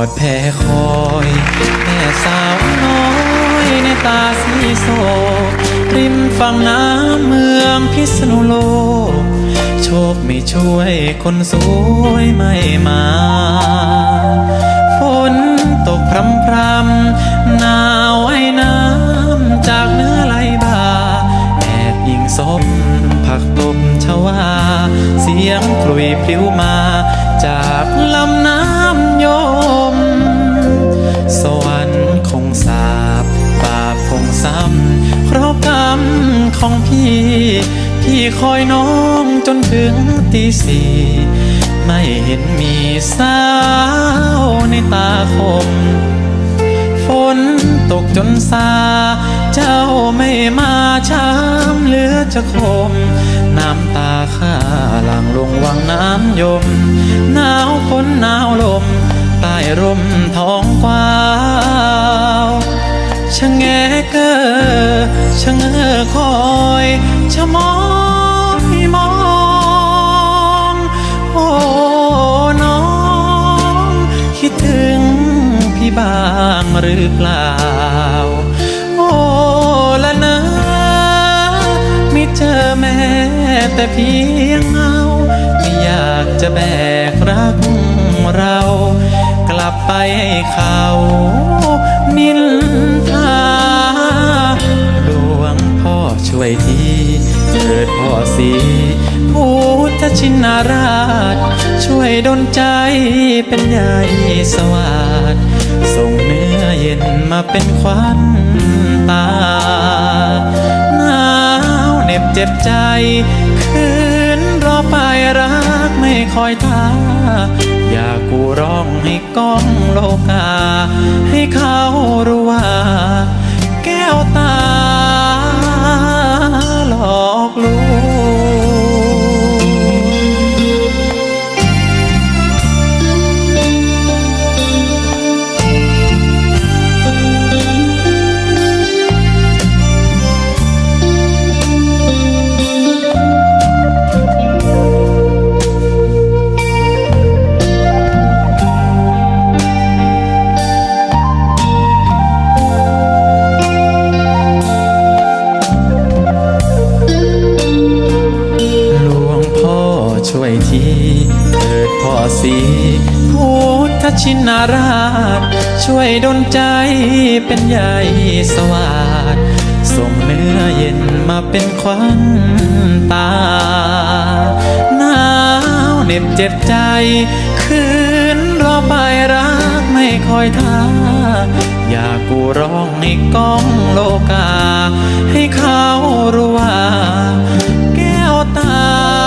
อดแผ่คอย แม่สาวน้อยในตาสีโศริมฝั่งน้ำเมืองพิษณุโลก โชคไม่ช่วยคนสวยไม่มาฝนตกพรำพรำหนาวไอ้น้ำจากเนื้อไหลบ่าแอบยิงศพผักตบชวา เสียงกลุยพลิ้วมาจากลำน้ำ ของพี่ พี่คอยน้องจนถึงตีสี่ไม่เห็นมีสาวในตาคม ฝนตกจนซา เจ้าไม่มาช้ำเหลือจะคม น้ำตาข้าหลังลงวังน้ำยม หนาวฝนหนาวลม ใต้ร่มท้องกว้าวชะแงเกอชะเง้อ คอยชะมอยมอง โอ้น้อง คิดถึงพี่บ้างหรือเปล่า โอ้ละนะไม่เจอแม้แต่เพียงเงาไม่อยากจะแบกรักเรา กลับไปให้เขานินทา วยทีเถิดพ่อสีพุทธชินราช ช่วยดลใจเป็นใหญ่สวัสดส่งเนื้อเย็นมาเป็นควันตาหนาวเหน็บเจ็บใจ คืนรอไปรักไม่คอยท่าอยากกูร้องให้ก้องโลกา ให้เขารู้ว่า ช่วยทีเถิดพ่อสีพุทธชินราช ช่วยดลใจเป็นใหญ่สวัสดส่งเนื้อเย็นมาเป็นควันตาหนาวเหน็บเจ็บใจ คืนรอไปรักไม่คอยท่า อยากกูร้องให้ก้องโลกา ให้เขารู้ว่าแกอตา